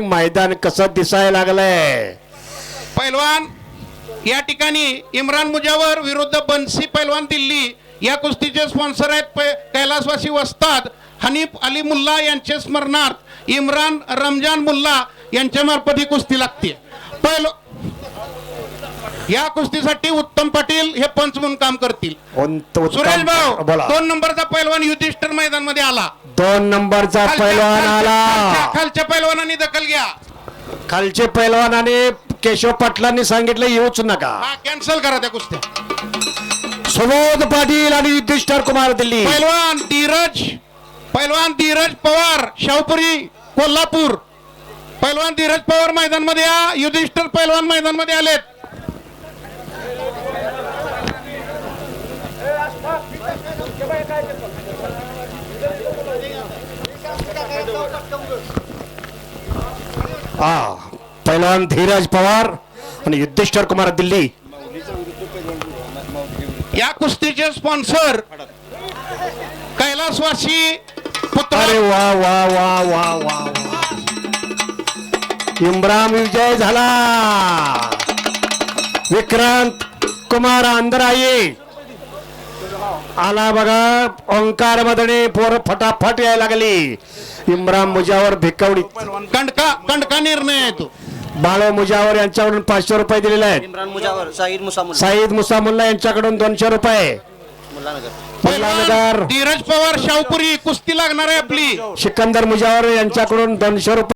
मैदान कसं दिसायला लागलंय? पैलवान या ठिकाणी इम्रान मुजावर विरुद्ध बन्सी पैलवान दिल्ली या कुस्तीचे स्पॉन्सर आहेत कैलासवासी वस्ताद हनीफ अली मुल्ला यांच्या स्मरणार्थ इम्रान रमजान मुल्ला यांच्या मार्फत ही कुस्ती लागते पैल या कुस्तीसाठी उत्तम पाटील हे पंच म्हणून काम करतील. सुरेश भाऊ बोला. दोन नंबरचा पैलवान युधिष्ठर मैदानमध्ये आला. दोन नंबरचा पैलवान आला. खालच्या- पैलवानांनी दखल घ्या. खालचे पैलवानाने केशव पाटलांनी सांगितलं येऊच नका. हा कॅन्सल करा त्या कुस्त्या. सुबोध पाटील आणि युधिष्ठर कुमार दिल्ली. पैलवान धीरज पैलवान धीरज पवार शाहपुरी कोल्हापूर. पैलवान धीरज पवार मैदानमध्ये या युधिष्ठर पैलवान मैदानमध्ये आलेत. हा पैलवान धीरज पवार आणि युधिष्ठर कुमार दिल्ली या कुस्तीचे स्पॉन्सर कैलासवासी पुत्र अरे वा वा वा वा वा वा. इम्रान विजय झाला. विक्रांत कुमार अंधराये आला बघा ओंकार मदने पोर फटाफट यायला लागली. इम्रान मुजावर भिकवडी कंडका कंडका निर्णय आहे तो. बाळो मुजावर यांच्याकडून पाचशे रुपये दिलेले आहेत. इम्रान मुजावर साईद मुसा मुल्ला साईद मुसा मुल्ला यांच्याकडून दोनशे रुपये. मुल्लानगर. मुल्लानगर. धीरज पवार शाहपुरी कुस्ती लागणार आहे आपली. सिकंदर मुजावर यांच्याकडून दोनशे रुपये.